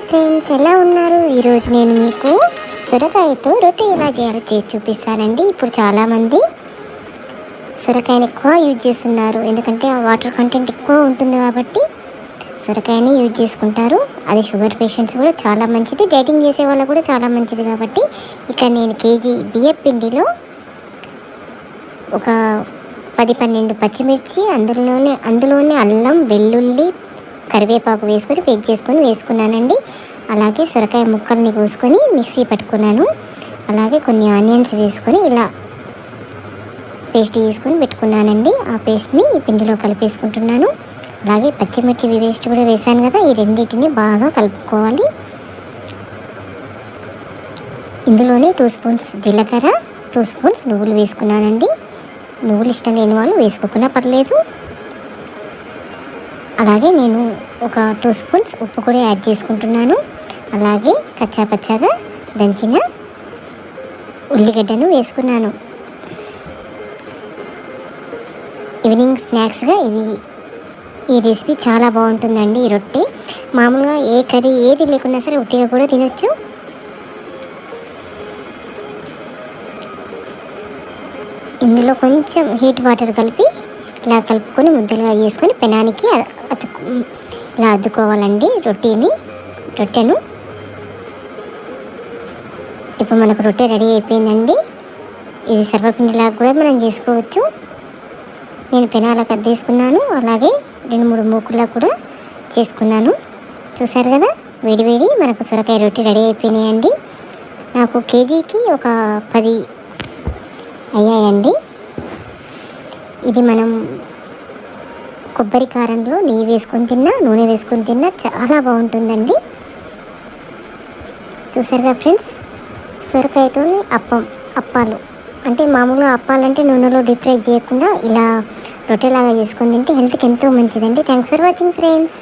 Friends ఎలా ఉన్నారు? ఈరోజు నేను మీకు సొరకాయతో రొట్టె ఎలా చేయాలో చేసి చూపిస్తానండి. ఇప్పుడు చాలామంది సొరకాయని ఎక్కువ యూజ్ చేస్తున్నారు. ఎందుకంటే ఆ వాటర్ కంటెంట్ ఎక్కువ ఉంటుంది కాబట్టి సొరకాయని యూజ్ చేసుకుంటారు. అది షుగర్ పేషెంట్స్ కూడా చాలా మంచిది. డైటింగ్ చేసే వాళ్ళకు కూడా చాలా మంచిది కాబట్టి ఇక్కడ నేను కేజీ బియ్యం పిండిలో ఒక పది పన్నెండు పచ్చిమిర్చి అందులోనే అందులోనే అల్లం వెల్లుల్లి కరివేపాకు వేసుకొని పేస్ట్ చేసుకొని వేసుకున్నానండి. అలాగే సొరకాయ ముక్కల్ని కోసుకొని మిక్సీ పట్టుకున్నాను. అలాగే కొన్ని ఆనియన్స్ వేసుకొని ఇలా పేస్ట్ చేసుకొని పెట్టుకున్నానండి. ఆ పేస్ట్ని ఈ పిండిలో కలిపేసుకుంటున్నాను. అలాగే పచ్చిమిర్చి వేస్ట్ కూడా వేసాను కదా ఈ రెండింటిని బాగా కలుపుకోవాలి. ఇందులోనే టూ స్పూన్స్ జీలకర్ర టూ స్పూన్స్ నువ్వులు వేసుకున్నానండి. నువ్వులు ఇష్టం లేని వాళ్ళు వేసుకోకుండా పర్లేదు. అలాగే నేను ఒక టూ స్పూన్స్ ఉప్పు కూడా యాడ్ చేసుకుంటున్నాను. అలాగే కచ్చా పచ్చాగా దంచిన ఉల్లిగడ్డను వేసుకున్నాను. ఈవినింగ్ స్నాక్స్గా ఇది ఈ రెసిపీ చాలా బాగుంటుందండి ఈ రొట్టె. మామూలుగా ఏ కర్రీ ఏది లేకున్నా సరే ఉట్టిగా కూడా తినొచ్చు. ఇందులో కొంచెం హీట్ వాటర్ కలిపి ఇలా కలుపుకొని ముద్దలుగా చేసుకొని పెనానికి అతుకు ఇలా అద్దుకోవాలండి రొట్టెని రొట్టెను. ఇప్పుడు మనకు రొట్టె రెడీ అయిపోయిందండి. ఇది సర్వపిండిలా కూడా మనం చేసుకోవచ్చు. నేను పెనాలకు అద్దేసుకున్నాను అలాగే రెండు మూడు మూకుల్లా కూడా చేసుకున్నాను. చూసారు కదా వేడి వేడి మనకు సొరకాయ రొట్టె రెడీ అయిపోయినాయండి. నాకు కేజీకి ఒక పది అయ్యాయండి. ఇది మనం కొబ్బరి కారంలో నెయ్యి వేసుకొని తిన్నా నూనె వేసుకొని తిన్నా చాలా బాగుంటుందండి. చూసారుగా ఫ్రెండ్స్? సొరకాయతో అప్పం అప్పాలు. అంటే మామూలుగా అప్పాలంటే నూనెలో డీప్ ఫ్రై చేయకుండా ఇలా రొట్టెలాగా చేసుకొని తింటే హెల్త్కి ఎంతో మంచిదండి. Thanks for watching friends.